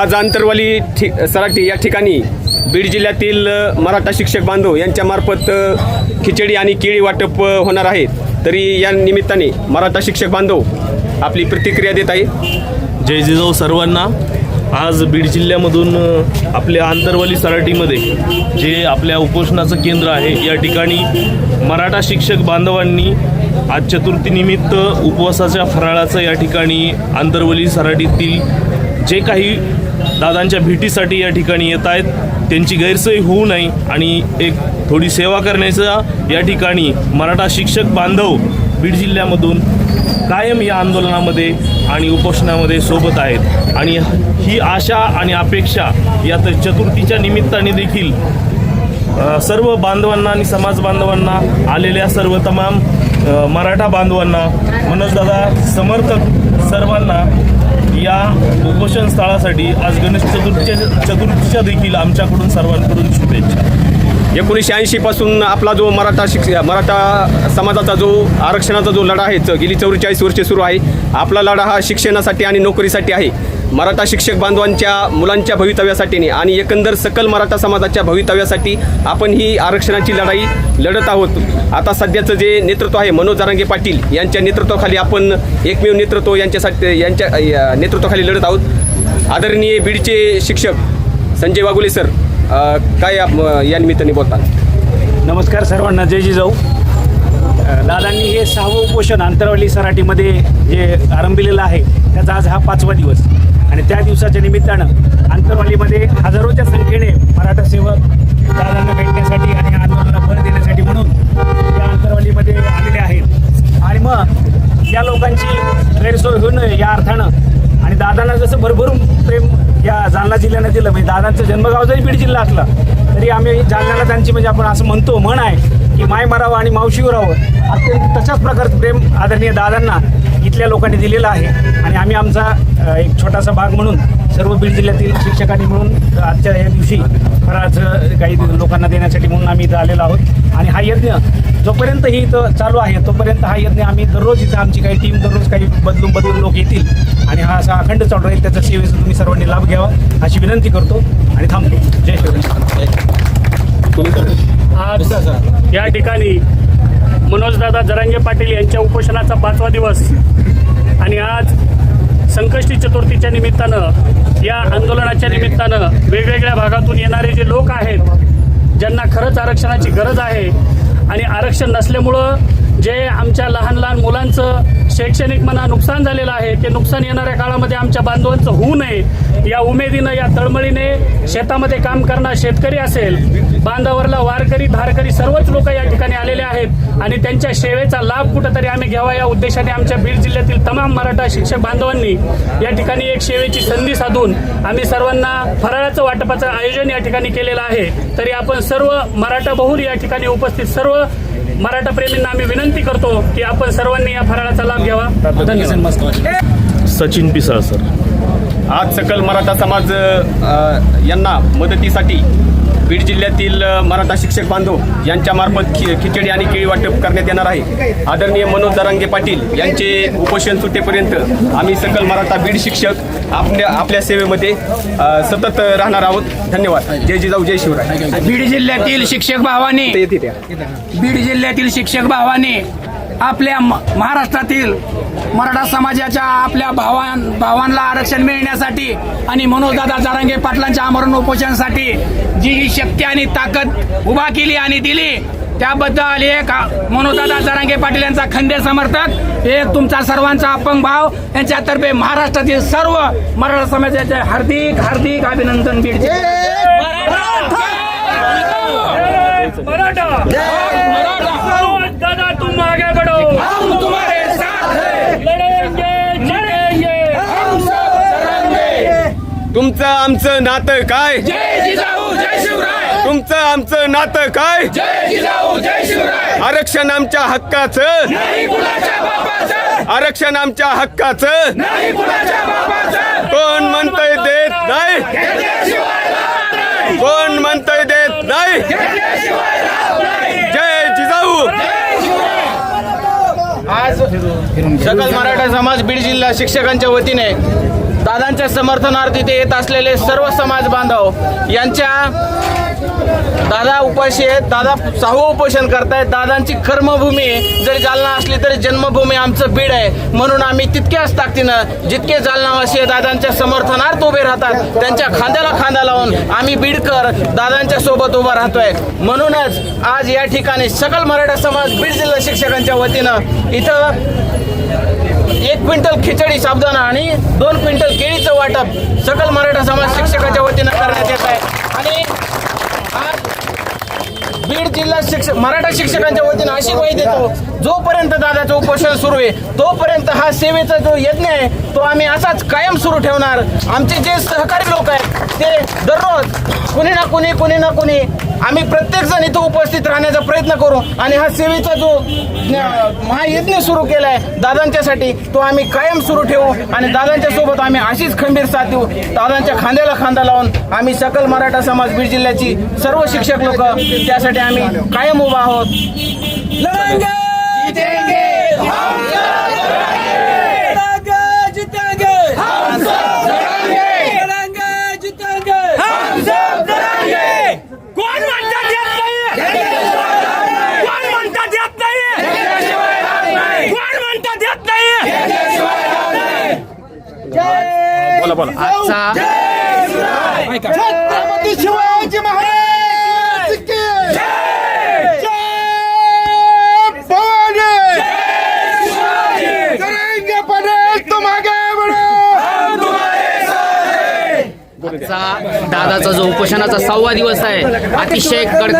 आज आंतरवाली ठि सराटी या ठिकाणी बीड जिल्ह्यातील मराठा शिक्षक बांधव यांच्यामार्फत खिचडी आणि केळी वाटप होणार आहे. तरी या निमित्ताने मराठा शिक्षक बांधव आपली प्रतिक्रिया देत आहे जय जिजाऊ सर्वांना. आज बीड जिल्ह्यामधून आपल्या आंतरवाली सराटीमध्ये जे आपल्या उपोषणाचं केंद्र आहे या ठिकाणी मराठा शिक्षक बांधवांनी आज चतुर्थीनिमित्त उपवासाच्या फराळाचं या ठिकाणी आंतरवली सराटीतील जे काही दादांच्या भेटीसाठी या ठिकाणी येत आहेत त्यांची गैरसोय होऊ नये आणि एक थोडी सेवा करण्याचा या ठिकाणी मराठा शिक्षक बांधव बीड जिल्ह्यामधून कायम या आंदोलनामध्ये आणि उपोषणामध्ये सोबत आहेत. आणि ही आशा आणि अपेक्षा या तर चतुर्थीच्या निमित्ताने देखील सर्व बांधवांना आणि समाज बांधवांना आलेल्या सर्व तमाम मराठा बांधवांना मनोजदादा समर्थक सर्वांना या उपोषण स्थळासाठी आज गणेश चतुर्थीच्या चतुर्थीच्या देखील आमच्याकडून सर्वांकडून शुभेच्छा. एकोणीसशे ऐंशीपासून आपला जो मराठा शिक्ष मराठा समाजाचा जो आरक्षणाचा जो लढा आहे च- गेली चौवेचाळीस वर्षे सुरू आहे. आपला लढा हा शिक्षणासाठी आणि नोकरीसाठी आहे. मराठा शिक्षक बांधवांच्या मुलांच्या भवितव्यासाठी आणि एकंदर सकल मराठा समाजाच्या भवितव्यासाठी आपण ही आरक्षणाची लढाई लढत आहोत. आता सध्याचं जे नेतृत्व आहे मनोज जारांगे पाटील यांच्या नेतृत्वाखाली आपण एकमेव नेतृत्व यांच्यासाठी यांच्या या नेतृत्वाखाली लढत आहोत. आदरणीय बीडचे शिक्षक संजय वागुले सर काय आप- या निमित्ताने बोलतात नमस्कार सर्वांना जय जिजाऊ. दादांनी हे सहावं उपोषण आंतरवाली सराटीमध्ये जे आरंभिलेलं आहे त्याचा आज हा पाचवा दिवस. आणि त्या दिवसाच्या निमित्तानं आंतरवालीमध्ये हजारोच्या संख्येने मराठा सेवक दादांना भेटण्यासाठी आणि आंदोलनाला बळ देण्यासाठी म्हणून या आंतरवालीमध्ये आलेले आहेत. आणि मग या लोकांची गैरसोय होऊ नये या अर्थानं. आणि दादांना जसं भरभरून प्रेम या जालना जिल्ह्यानं दिलं. म्हणजे दादांचं जन्मगाव जरी बीड जिल्हा असला तरी आम्ही जालन्याला त्यांची म्हणजे आपण असं म्हणतो म्हण आहे की माय मरावं आणि मावशी उरावं अत्यंत तशाच प्रकारचं प्रेम आदरणीय दादांना इथल्या लोकांनी दिलेलं आहे. आणि आम्ही आमचा एक छोटासा भाग म्हणून सर्व बीड जिल्ह्यातील शिक्षकांनी मिळून आजच्या या दिवशी फराळाचं काही लोकांना देण्यासाठी म्हणून आम्ही इथं आलेलो आहोत. आणि हा यज्ञ जोपर्यंत ही इथं चालू आहे तोपर्यंत हा यज्ञ आम्ही दररोज इथं आमची काही टीम दररोज काही बदलून बदलून लोक येतील. आणि हा असा अखंड चालू राहील त्याचा सेवेचा तुम्ही सर्वांनी लाभ घ्यावा अशी विनंती करतो आणि थांबतो. जय शिवराय. आज या ठिकाणी मनोजदादा जरांगे पाटील यांच्या उपोषणाचा पाचवा दिवस. आणि आज संकष्टी चतुर्थीच्या निमित्तानं या आंदोलनाच्या निमित्तानं वेगवेगळ्या भागातून येणारे जे लोक आहेत ज्यांना खरंच आरक्षणाची गरज आहे आणि आरक्षण नसल्यामुळं जे आमच्या लहान लहान मुलांचं शैक्षणिक म्हणा नुकसान झालेलं आहे. ते नुकसान येणाऱ्या काळामध्ये आमच्या बांधवांचं होऊ नये. या उमेदीनं या तळमळीने शेतामध्ये काम करणारा शेतकरी असेल बांधावरला वारकरी धारकरी सर्वच लोक या ठिकाणी आलेले आहेत आणि त्यांच्या सेवेचा लाभ कुठंतरी आम्ही घ्यावा या उद्देशाने आमच्या बीड जिल्ह्यातील तमाम मराठा शिक्षक बांधवांनी या ठिकाणी एक सेवेची संधी साधून आम्ही सर्वांना फराळाचं वाटपाचं आयोजन या ठिकाणी केलेलं आहे. तरी आपण सर्व मराठा बहुल या ठिकाणी उपस्थित सर्व मराठा प्रेमींना आम्ही विनंती करतो की आपण सर्वांनी या फराळाचा लाभ घ्यावा. धन्यवाद. सचिन पिसाळ सर. आज सकल मराठा समाज यांना मदतीसाठी बीड जिल्ह्यातील मराठा शिक्षक बांधव यांच्यामार्फत खि खिचडी आणि केळी वाटप करण्यात येणार आहे. आदरणीय मनोज दरांगे पाटील यांचे उपोषण सुटेपर्यंत आम्ही सकल मराठा बीड शिक्षक आपल्या आपल्या सेवेमध्ये सतत राहणार आहोत. धन्यवाद. जय जिजाऊ जय शिवराय. बीड जिल्ह्यातील शिक्षक भावाने बीड जिल्ह्यातील शिक्षक भावाने आपल्या महाराष्ट्रातील मराठा समाजाच्या आपल्या भावां भावांना आरक्षण मिळण्यासाठी आणि मनोजदादा जारांगे पाटलांच्या आमरण उपोषणासाठी जी ही शक्ती आणि ताकद उभा केली आणि दिली त्याबद्दल एक मनोजदादा जारांगे पाटील यांचा खंदे समर्थक एक तुमचा सर्वांचा अपंग भाव यांच्यातर्फे महाराष्ट्रातील सर्व मराठा समाजाचे हार्दिक हार्दिक अभिनंदन बीड मराठा! तुम आगे बढ़ो। हम तुम्हारे साथ हैं। लढेंगे जिंकेंगे तुमचं आमचं नातं काय? जय जिजाऊ जय शिवराय। तुमचं आमचं नातं काय? जय जिजाऊ जय शिवराय। आरक्षण आमच्या हक्काचं? नाही कुणाच्या बापाचं। आरक्षण आमच्या हक्काचं? नाही कुणाच्या बापाचं। कोण म्हणतंय देत नाही? घेतल्याशिवाय राहत नाही. कोण म्हणतंय देत नाही? घेतल्याशिवाय राहत नाही. जय जिजाऊ आज सकल मराठा समाज बीड जिल्हा शिक्षकांच्या वतीने दादांच्या समर्थनार्थ इथे येत असलेले सर्व समाज बांधव यांच्या दादा उपाशी आहेत दादा सहावं उपोषण करतायत दादांची कर्मभूमी जरी जालना असली तरी जन्मभूमी आमचं बीड आहे. म्हणून आम्ही तितक्याच ताकदीनं जितके जालनावासी दादांच्या समर्थनार्थ उभे राहतात त्यांच्या खांद्याला खांदा लावून आम्ही बीडकर दादांच्या सोबत उभा राहतोय. म्हणूनच आज या ठिकाणी सकल मराठा समाज बीड जिल्हा शिक्षकांच्या वतीनं इथं एक क्विंटल खिचडी साबदाना आणि दोन क्विंटल केळीचं वाटप सकल मराठा समाज शिक्षकाच्या वतीनं करण्यात येत आहे. आणि आज बीड जिल्हा शिक्षक मराठा शिक्षकांच्या वतीनं अशी ग्वाही देतो जोपर्यंत दादाचं उपोषण सुरू आहे तोपर्यंत हा सेवेचा जो यज्ञ आहे तो आम्ही असाच कायम सुरू ठेवणार. आमचे जे सहकारी लोक आहेत ते दररोज कुणी ना कुणी कुणी ना कुणी आम्ही प्रत्येक जण इथं उपस्थित राहण्याचा प्रयत्न करू आणि हा सेवेचा जो महायज्ञ सुरू केलाय दादांच्यासाठी तो आम्ही कायम सुरू ठेवू आणि दादांच्या सोबत आम्ही अशीच खंबीर साथ देऊ. दादांच्या खांद्याला खांदा लावून आम्ही सकल मराठा समाज बीड जिल्ह्याची सर्व शिक्षक लोक त्यासाठी आम्ही कायम उभा आहोत कोण म्हणतात येत नाही कोण म्हणतात येत नाही कोण म्हणतात येत नाही बोला. आजचा शिवाजी महाराज की जय भवानी करेंगे पटेल तुम आगे बढ़ो आजचा दादाचा जो उपोषणाचा सहावा दिवस आहे अतिशय कड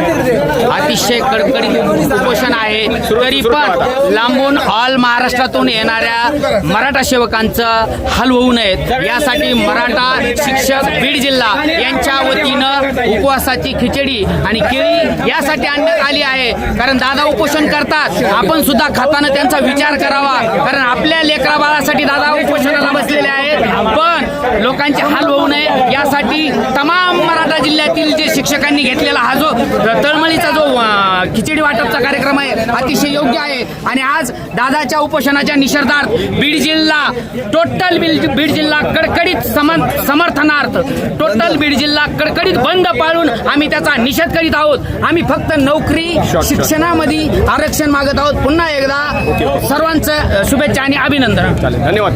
अतिशय कडकडीत उपोषण आहे. तरी पण लांबून ऑल महाराष्ट्रातून येणाऱ्या मराठा सेवकांचं हाल होऊ नयेत यासाठी मराठा शिक्षक बीड जिल्हा यांच्या वतीनं उपवासाची खिचडी आणि केळी यासाठी आणण्यात आली आहे. कारण दादा उपोषण करतात. आपण सुद्धा खाताना त्यांचा विचार करावा. कारण आपल्या लेकरा बाळासाठी दादा उपोषणाला बसलेले आहेत. पण लोकांचे हाल होऊ नये. यासाठी तमाम मराठा जिल्ह्यातील जे शिक्षकांनी घेतलेला हा जो तळमळीचा जो खिचडी वाटपचा कार्यक्रम आहे अतिशय योग्य आहे. आणि आज दादाच्या उपोषणाच्या निषेधार्थ बीड जिल्हा टोटल बीड जिल्हा कडकडीत समन समर्थनार्थ टोटल बीड जिल्हा कडकडीत बंद पाळून आम्ही त्याचा निषेध करीत आहोत. आम्ही फक्त नोकरी शिक्षणामध्ये आरक्षण मागत आहोत. पुन्हा एकदा सर्वांचं शुभेच्छा आणि अभिनंदन. धन्यवाद.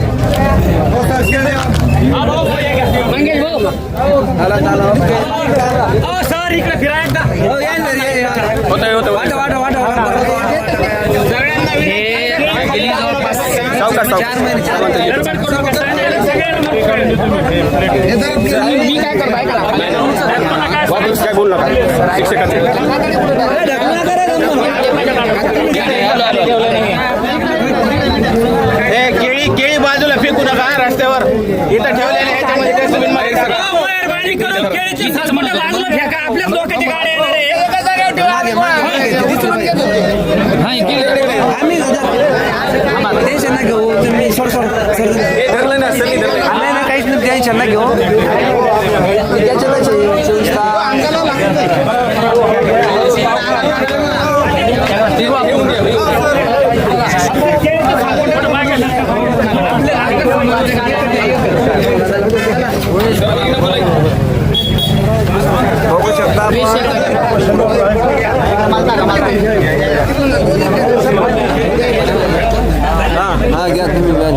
सर इकडे फिरायला होतं होतं काय ना. काय बोल नका केळी केळी बाजूला फेकू नका रस्त्यावर इथं ठेवलेले केळीची फेका आपल्याच लोकांची गाडी येणार आहे. टेन्शन ना घेऊ. तुम्ही सोड सोड. सर धरलं ना सनी धरलं नाही. नाही काहीच नाही. टेन्शन ना घेऊ. त्याच्यातच आहे, चोवीस तास.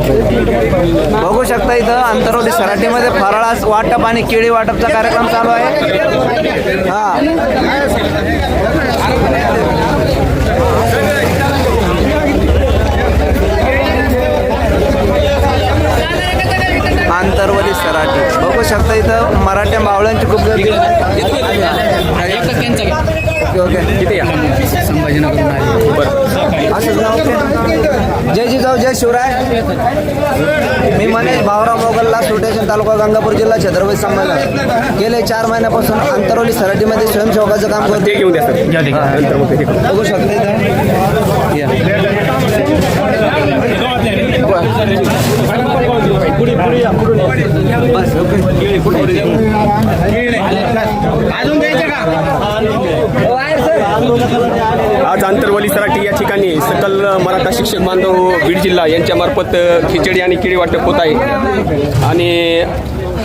बघू शकता इथं अंतरवली सराटीमध्ये फराळास वाटप आणि केळी वाटपचा कार्यक्रम चालू आहे. हा. आंतरवली सराटी बघू शकता इथं मराठ्या मावळ्यांची खूप गर्दी. Okay okay. किती असंच नाव ओके. जय जिजाऊ जय शिवराय. मी मनेश भावराव मोगलला सुटेशन तालुका गंगापूर जिल्हा छत्रपती संभाजी गेले चार महिन्यापासून अंतरवली सराटीमध्ये स्वयंसेवकाचं काम ते करते. घेऊन द्या बघू शकता इथं या. बस ओके अजून द्यायचे का हो, आहे सर आज आंतरवली सराटी या ठिकाणी सकल मराठा शिक्षक बांधव बीड जिल्हा यांच्यामार्फत खिचडी आणि केळी वाटप होत आहे. आणि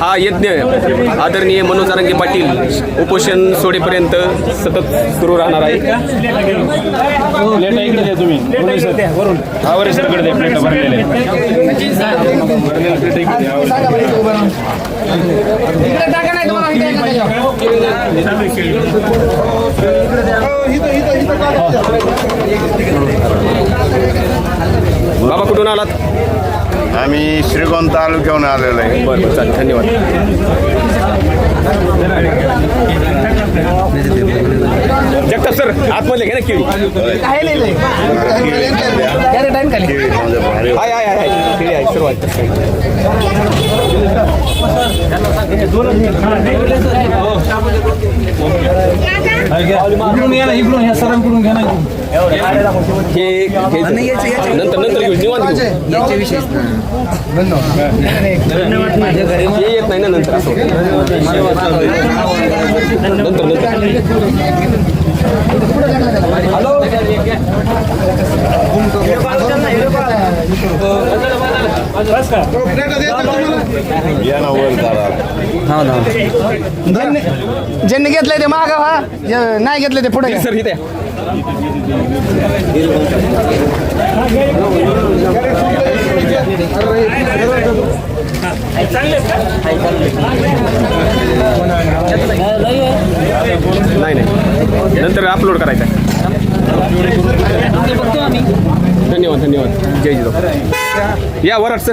हा यज्ञ आदरणीय मनोज आरंगे पाटील उपोषण सोडेपर्यंत सतत सुरू राहणार आहे. बाबा कुठून आलात? आम्ही श्रीगोंद तालुक्याहून आलेलो आहे. बरं बरं चालेल धन्यवाद. जगताप सर आतमध्ये घे ना केळी हाय हाय हाय हाय. केळी आहे सुरुवात. हे नंतर नंतर घेऊ निवांत घेऊ. हे येत नाही ना नंतर असं नंतर नंतर. ज्यांनी घेतलंय ते मागा हा नाही घेतलं ते पुढे सर इथे चांगले नंतर अपलोड करायचं आहे. धन्यवाद धन्यवाद. जय जिजाऊ. या वराट सर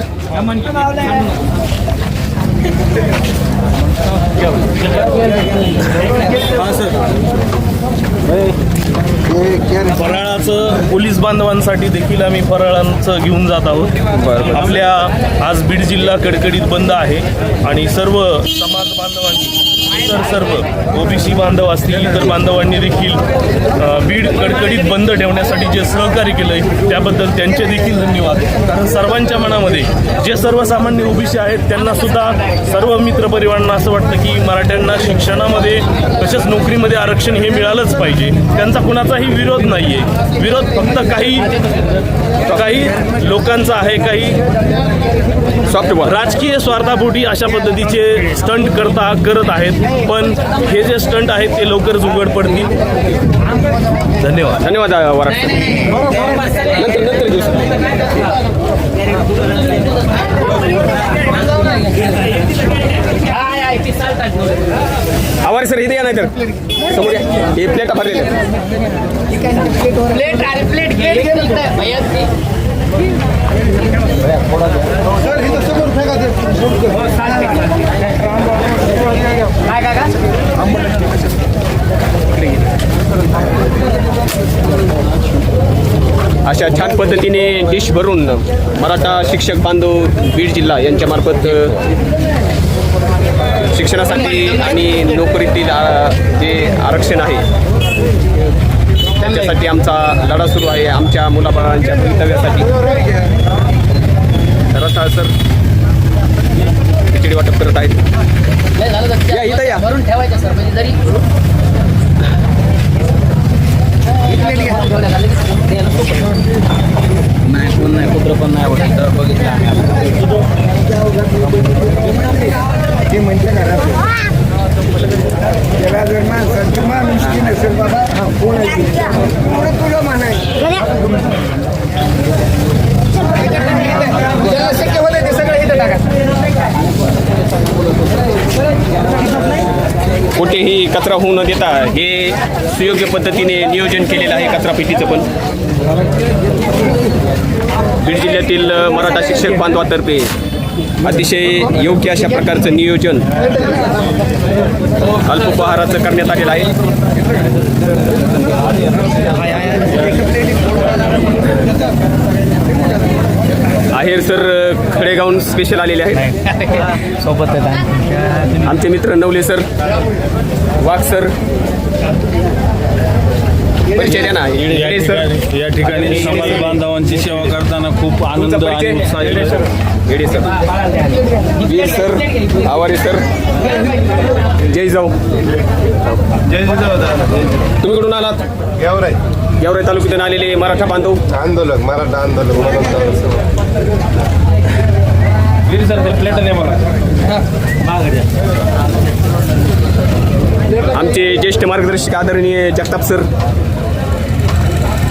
फराळाचं पोलीस बांधवांसाठी देखील आम्ही फराळांचं घेऊन जात आहोत. आपल्या आज बीड जिल्हा कडकडीत बंद आहे आणि सर्व समाज बांधवांनी इतर सर्व ओबीसी बांधव असतील इतर बांधवांनी देखील बीड कडकडीत बंद ठेवण्यासाठी जे सहकार्य केलंय त्याबद्दल त्यांचे देखील धन्यवाद. कारण सर्वांच्या मनामध्ये जे सर्वसामान्य ओबीसी आहेत त्यांना सुद्धा सर्व मित्रपरिवारांना असं वाटतं की मराठ्यांना शिक्षणामध्ये तसेच नोकरीमध्ये आरक्षण हे मिळालंच पाहिजे. त्यांचा कुणाचाही विरोध नाही आहे विरोध फक्त काही काही लोकांचा आहे काही सॉफ्ट बॉल राजकीय स्वार्थापोटी अशा पद्धतीचे स्टंट करता करत आहेत पण हे जे स्टंट आहेत ते लवकरच उघड पडतील धन्यवाद धन्यवाद नंतर आवार सर इथे या नाही तर समोर या हे प्लेटा भरलेल्या आहेत. प्लेट प्लेट अशा छान पद्धतीने डिश भरून मराठा शिक्षक बांधव बीड जिल्हा यांच्यामार्फत शिक्षणासाठी आणि नोकरीतील जे आरक्षण आहे त्याच्यासाठी आमचा लढा सुरू आहे आमच्या मुलाबाळांच्या भवितव्यासाठी. रसाळ सर खिचडी वाटप करत आहेत. या इथं या. भरून ठेवायचं सर म्हणजे जरी नाही कोण नाही कुत्र पण नाही आवडत तर बघितलं आम्ही आता. त्याला जर बाबा हा कोण आहे ज्याला शक्य होतं ते सगळं इथं टाका कुठेही कचरा होऊ न देता हे सुयोग्य पद्धतीने नियोजन केलेलं आहे कचरा पेटीचं पण. बीड जिल्ह्यातील मराठा शिक्षक बांधवातर्फे अतिशय योग्य अशा प्रकारचं नियोजन अल्पोपहाराचं करण्यात आलेलं आहे. आहेर सर खडेगावून स्पेशल आलेले आहेत. सोबत आमचे मित्र नवले सर वाघ सर परिचय द्या ना या येडे सर ठिकाणी या ठिकाणी समाज बांधवांची सेवा करताना खूप आनंद तुमचा आणि उत्साह. Yede sir Veer sir Aware sir जय जाऊ. तुम्ही कुठून आलात? गेवराई. गेवराई तालुक्यातून आलेले मराठा बांधव. आंदोलक मराठा आंदोलक म्हणून आमचे ज्येष्ठ मार्गदर्शक आदरणीय जगताप सर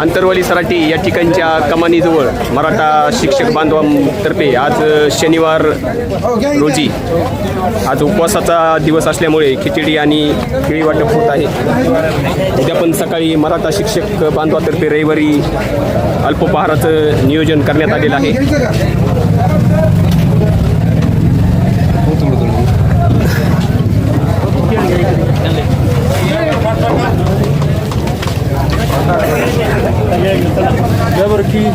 अंतरवाली सराटी या ठिकाणच्या कमानीजवळ मराठा शिक्षक बांधवांतर्फे आज शनिवार रोजी आज उपवासाचा दिवस असल्यामुळे खिचडी आणि केळी वाटप होत आहे. उद्या पण सकाळी मराठा शिक्षक बांधवातर्फे रविवारी अल्पोपहाराचं नियोजन करण्यात आलेलं आहे. तुम्ही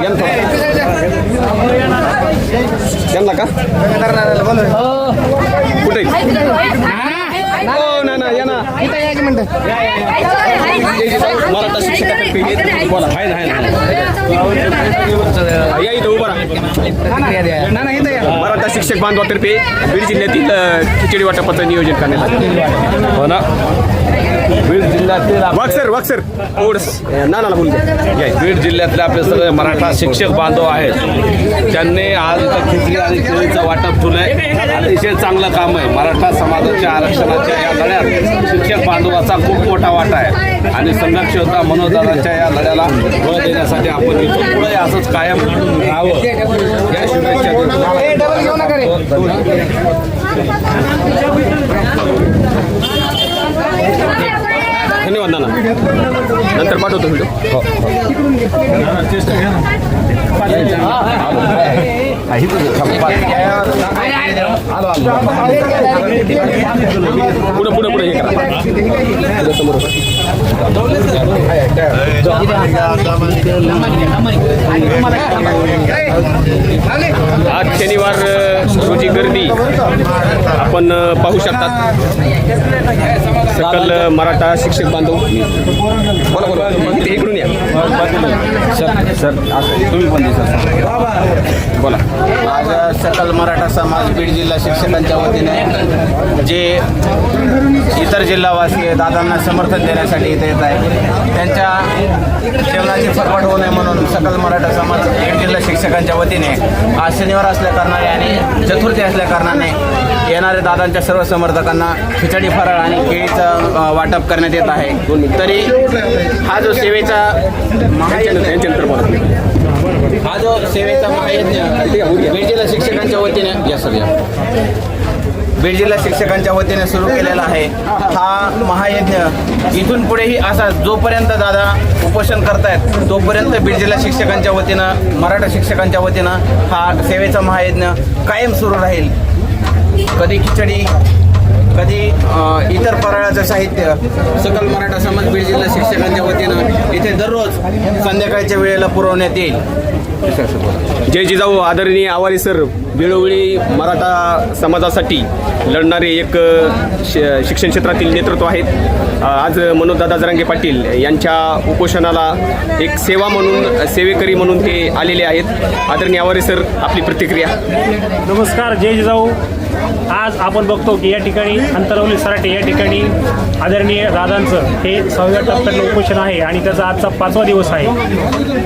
गेलता? गेलता का कुठे हो ना ना या ना मराठा शिक्षकातर्फे हे- बोला हाय ना हाय ना या इथं उभा राहा मराठा शिक्षक बांधवातर्फे बीड जिल्ह्यातील खिचडी वाटपाचं नियोजन करण्यात आलं. हो ना? बीड जिल्ह्यातील वाघ सर वाघ सर. थोडस ना ना बोलू बीड जिल्ह्यातले आपले सगळे मराठा शिक्षक बांधव आहेत. त्यांनी आज इथं खिचडी आणि केळीचं वाटप ठेवलंय अतिशय चांगलं काम आहे. मराठा समाजाच्या आरक्षणाच्या या लढ्यात शिक्षक बांधवाचा खूप मोठा वाटा आहे. आणि संघर्ष होता मनोदानाच्या या लढ्याला बळ देण्यासाठी आपण इथून पुढे असंच कायम राहावं. या शुभेच्छा धन्यवाद नाना. नंतर पाठवतो व्हिडिओ पुढे पुढे पुढे हे करा समोर आज शनिवार रोजी गर्दी. आपण पाहू शकतात. सकल मराठा शिक्षक बांधव. बोला बोला. इकडून या. सर सर अस तुम्ही सर. बोला. आज सकल मराठा समाज बीड जिल्हा शिक्षकांच्या वतीने जे इतर जिल्हावासी दादांना समर्थन देण्यासाठी इथे येत आहे त्यांच्या जेवणाची फरफट होऊ नये म्हणून सकल मराठा समाज बीड जिल्हा शिक्षकांच्या वतीने आज शनिवार असल्या कारणाने आणि चतुर्थी असल्या कारणाने येणाऱ्या दादांच्या सर्व समर्थकांना खिचडी फराळ आणि केळीचं वाटप करण्यात येत आहे. तरी हा जो सेवेचा हा जो सेवेचा महायज्ञ बीड जिल्हा शिक्षकांच्या वतीने या सर बीड जिल्हा शिक्षकांच्या वतीने सुरू केलेला आहे. हा महायज्ञ इथून पुढेही असा जोपर्यंत दादा उपोषण करतायत तोपर्यंत बीड जिल्हा शिक्षकांच्या वतीनं मराठा शिक्षकांच्या वतीनं हा सेवेचा महायज्ञ कायम सुरू राहील. कधी खिचडी कधी इतर फराळाचं साहित्य. सकल मराठा समाज बीड जिल्हा शिक्षकांच्या वतीनं इथे दररोज संध्याकाळच्या वेळेला पुरवण्यात येईल. जय जिजाऊ आदरणीय आवारी सर वेळोवेळी मराठा समाजासाठी लढणारे एक शिक्षण क्षेत्रातील नेतृत्व आहेत. आज मनोजदादा जरांगे पाटील यांच्या उपोषणाला एक सेवा म्हणून सेवेकरी म्हणून ते आलेले आहेत. आदरणीय आवारे सर आपली प्रतिक्रिया. नमस्कार जय जिजाऊ. आज आपण बघतो की या ठिकाणी अंतरवली सराटे या ठिकाणी आदरणीय दादांचं हे सहाव्या टप्प्यातलं उपोषण आहे आणि त्याचा आजचा पाचवा दिवस आहे.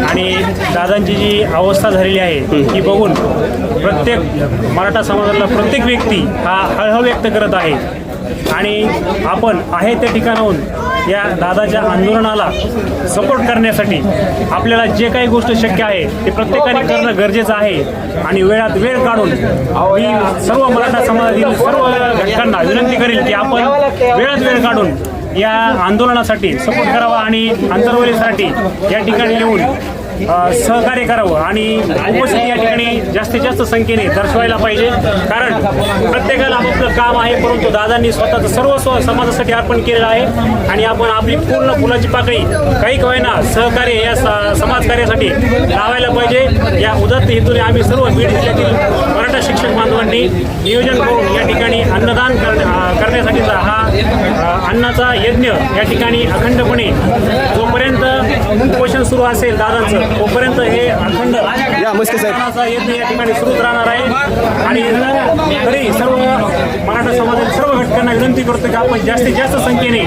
आणि दादांची जी अवस्था झालेली आहे ही बघून प्रत्येक मराठा समाजातला प्रत्येक व्यक्ती हा हळहळ व्यक्त करत आहे. आणि आपण आहे त्या ठिकाणाहून या दादाच्या आंदोलनाला सपोर्ट करण्यासाठी आपल्याला जे काही गोष्ट शक्य आहे ते प्रत्येकाने करणं गरजेचं आहे. आणि वेळात वेळ काढून मी सर्व मराठा समाजातील सर्व घटकांना विनंती करेल की आपण वेळात वेळ काढून या आंदोलनासाठी सपोर्ट करावा आणि आंतरवलीसाठी या ठिकाणी येऊन सहकार्य करावं आणि उपस्थिती या ठिकाणी जास्तीत जास्त संख्येने दर्शवायला पाहिजे. कारण प्रत्येकाला आपलं काम आहे परंतु दादांनी स्वतःचं सर्वस्व समाजासाठी अर्पण केलेलं आहे. आणि आपण आपली पूर्ण फुलाची पाकळी काही कवायना सहकार्य या स- समाजकार्यासाठी लावायला पाहिजे. या उदत्त हेतूने आम्ही सर्व बीड जिल्ह्यातील मराठा शिक्षक बांधवांनी नियोजन करून या ठिकाणी अन्नदान करण्यासाठीचा हा अन्नाचा यज्ञ या ठिकाणी अखंडपणे जोपर्यंत उपोषण सुरू असेल दादांचं तोपर्यंत हे अखंड या, ठिकाणी सुरूच राहणार आहे. आणि तरी सर्व मराठा समाजातील सर्व घटकांना विनंती करतो की आपण जास्तीत जास्त संख्येने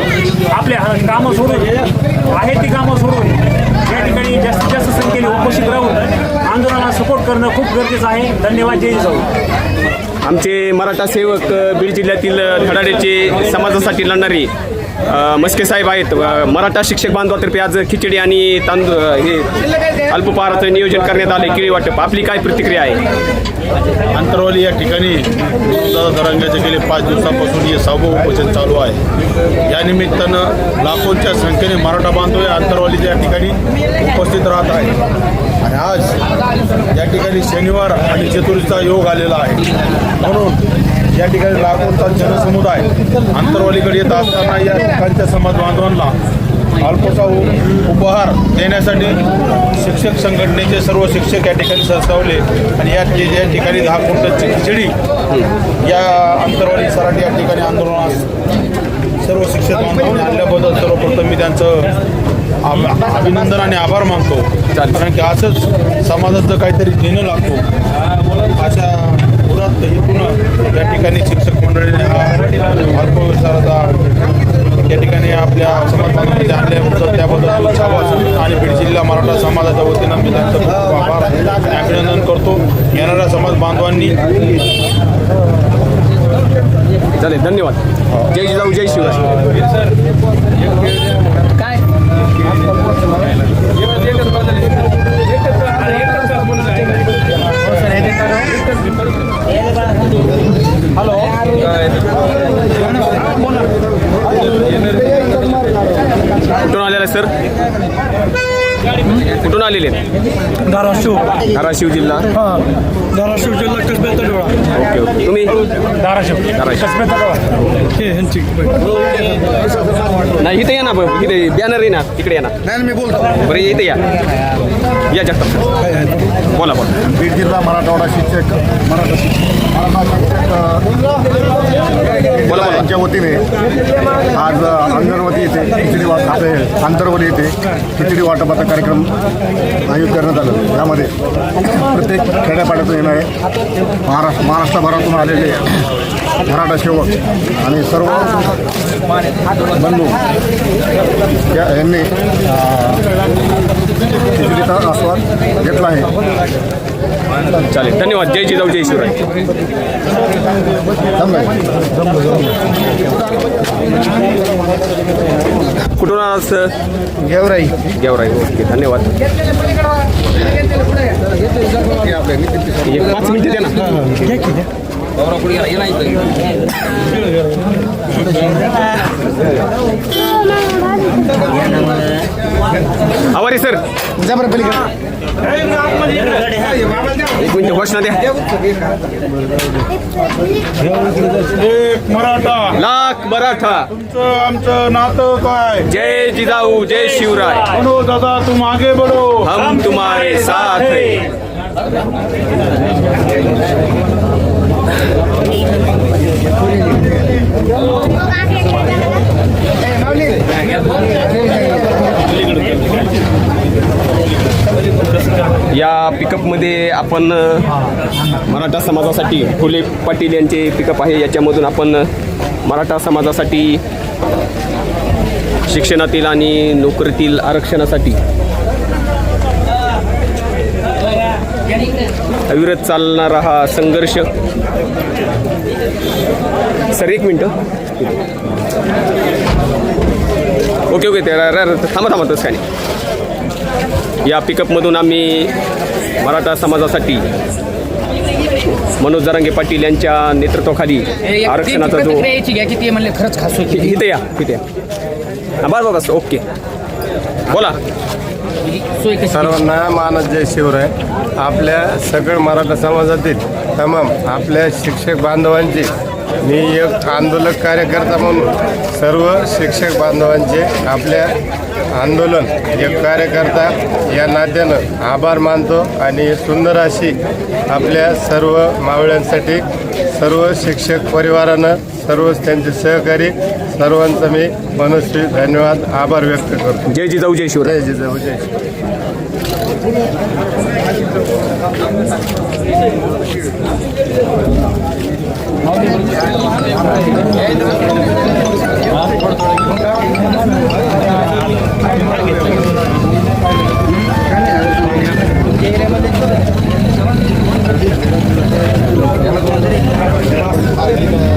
आपल्या हा- कामं सोडून आहे ती कामं सोडून या ठिकाणी जास्तीत जास्त संख्येने उपस्थित राहून आंदोलनाला सपोर्ट करणं खूप गरजेचं आहे. धन्यवाद जय जाऊ आमचे मराठा सेवक बीड जिल्ह्यातील अ, धडाड्याचे समाजासाठी लढणारे मस्के साहेब आहेत. मराठा शिक्षक बांधवातर्फे आज खिचडी आणि तांदूळ हे अल्पपहाराचं नियोजन करण्यात आले केळी वाटप. आपली काय प्रतिक्रिया आहे? अंतरवाली या ठिकाणी दादा गेले पाच दिवसापासून हे सहावं उपोषण चालू आहे. या निमित्तानं लाखोंच्या संख्येने मराठा बांधव या अंतरवालीच्या या ठिकाणी उपस्थित राहत आहे आणि आज या ठिकाणी शनिवार आणि चतुर्थीचा योग आलेला आहे. म्हणून या ठिकाणी लाखोंचा जनसमुदाय अंतरवालीकडे येत असताना या ठिकाणच्या समाज बांधवांना अल्पसा उपहार देण्यासाठी शिक्षक संघटनेचे सर्व शिक्षक या ठिकाणी सरसावले आणि या या ठिकाणी दहा क्विंटलची खिचडी या अंतरवाली सराठी या ठिकाणी आंदोलनास सर्व शिक्षक बांधवांनी आणल्याबद्दल सर्वप्रथम मी त्यांचं आभ- अभिनंदन आणि आभार मानतो. कारण की असंच समाजाचं काहीतरी देणं लागतो. अशा हेतून या ठिकाणी शिक्षक मंडळीने हा अल्पविचाराचा या ठिकाणी आपल्या समाज बांधवांमध्ये आणल्याबद्दल त्याबद्दल उत्साह आणि बीड जिल्हा मराठा समाजाच्या वतीनं मी त्यांचं खूप खूप आभार आणि अभिनंदन करतो येणाऱ्या समाज बांधवांनी चालेल धन्यवाद जय जिजाऊ जय शिवराय कुठून आलेला सर कुठून आलेले धाराशिव धाराशिव जिल्हा हां धाराशिव जिल्हा कसब्याचा डोळा ओके ओके तुम्ही धाराशिव धाराशिव. कसब्याचा डोळा नाही इथे या ना इथे बॅनर आहे ना तिकडे या ना. नाही मी बोलतो. बरं इथे या. या जगताप बोला बोला. बीड जिल्हा मराठवाडा शिक्षक मराठा शिक्षक बोला. यांच्या वतीने आज अंगणवाडी येथे खिचडी वाट आंतरवाडी येथे खिचडी वाटपाचा कार्यक्रम आयोजित करण्यात आलं. यामध्ये प्रत्येक खेड्यापाड्यातून येणारे महाराष्ट्र महाराष्ट्रभरातून आलेले मराठा सेवक आणि सर्व बंधू या यांनी खिचडीचा आस्वाद घेतला आहे. चालेल. धन्यवाद. जय जिजाऊ जय शिवराय. कुठून सर? गेवराई. गेवराई. ओके धन्यवाद. पाच मिनिटं द्या ना. आवारी सर जबर पलीकडे एक मिनिट घोषणा द्या एक मराठा. लाख मराठा. तुमचं आमचं नातं काय? जय जिजाऊ जय शिवराय. म्हणू दादा तुम आगे बढो हम तुम्हारे साथ हैं. या पिकअपमध्ये आपण मराठा समाजासाठी फुले पाटील यांचे पिकअप आहे. याच्यामधून आपण मराठा समाजासाठी शिक्षणातील आणि नोकरीतील आरक्षणासाठी अविरत चालणारा हा संघर्ष. सर एक मिनटं. ओके ओके ते थांबा थांबा तसं काय नाही. या पिकअपमधून आम्ही मराठा समाजासाठी मनोज जरांगे पाटील यांच्या नेतृत्वाखाली आरक्षणाचा जो इथे या इथे या. बस बस ओके. बोला. सोय कशी सर्वांना मानस जय शिवराय. आपल्या सगळ मराठा समाजातील तमाम आपल्या शिक्षक बांधवांची मी एक आंदोलक कार्यकर्ता म्हणून सर्व शिक्षक बांधवांचे आपल्या आंदोलन एक कार्यकर्ता या नात्यानं आभार मानतो आणि सुंदर अशी आपल्या सर्व मावळ्यांसाठी सर्व शिक्षक परिवारानं सर्वच त्यांचे सहकारी सर्वांचा मी मनस्वी धन्यवाद आभार व्यक्त करतो जय जिजाऊ जय शिवराय जय जिजाऊ जय शिवराय.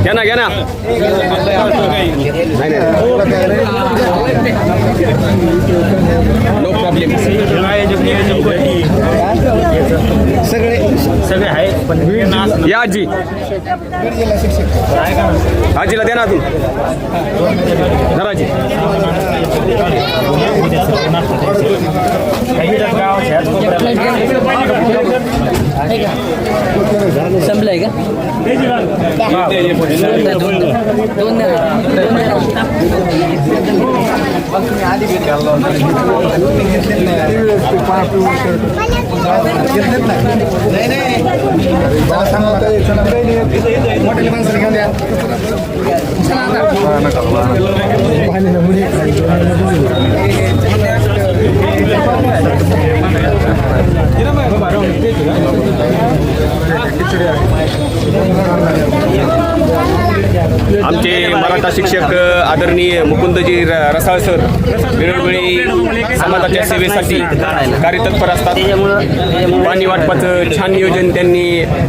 घ्या ना घ्या ना? नाही नाही। नो प्रॉब्लेम सगळे आहेत पण या आजी आजीला द्या ना अजून धराजी संपलंय का? दोन आमचे मराठा शिक्षक आदरणीय मुकुंदजी र- रसाळ सर वेळोवेळी समाजाच्या सेवेसाठी कार्यतत्पर असतात. पाणी वाटपाचं छान नियोजन त्यांनी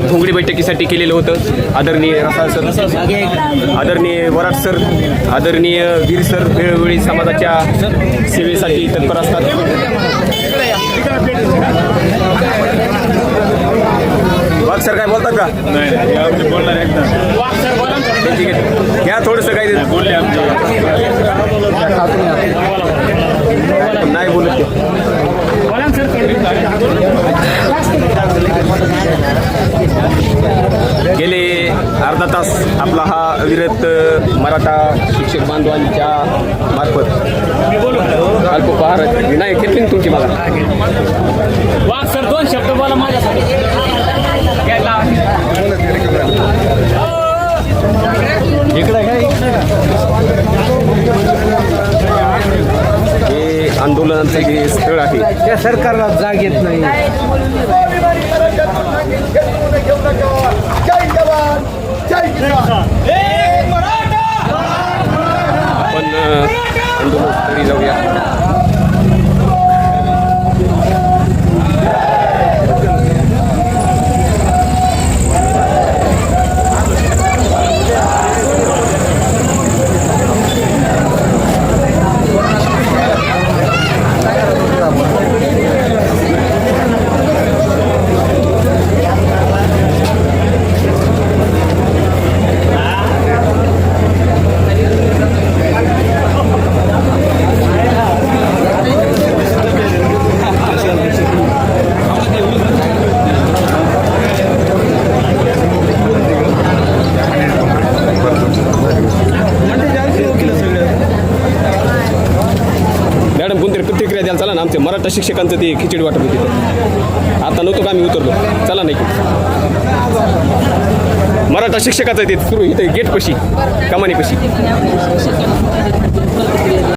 घोंगडी बैठकीसाठी केलेलं होतं. आदरणीय रसाळ सर आदरणीय वराट सर आदरणीय वीर सर वेळोवेळी समाजाच्या सेवेसाठी तत्पर असतात वाघ सर काय बोलतात का? घ्या थोडंसं काही बोलले नाही बोलत ते. गेले अर्धा तास आपला हा अविरत मराठा शिक्षक बांधवांच्या मार्फत. अल्पपहार नाही घेतली ना तुमची मला वाघ सर दोन शब्द बोला माझ्यासाठी. हे. आंदोलनाचं जे स्थळ आहे त्या सरकारला जाग येत नाही आपण अ, आंदोलनस्थळी जाऊया मॅडम कोणतरी प्रतिक्रिया द्याल चला ना आमचे मराठा शिक्षकांचं ते खिचडी वाटप होती तिथं. आता नव्हतं का आम्ही उतरलो चला नाही मराठा शिक्षकाचं ते. सुरू इथे गेट पशी कमानी पशी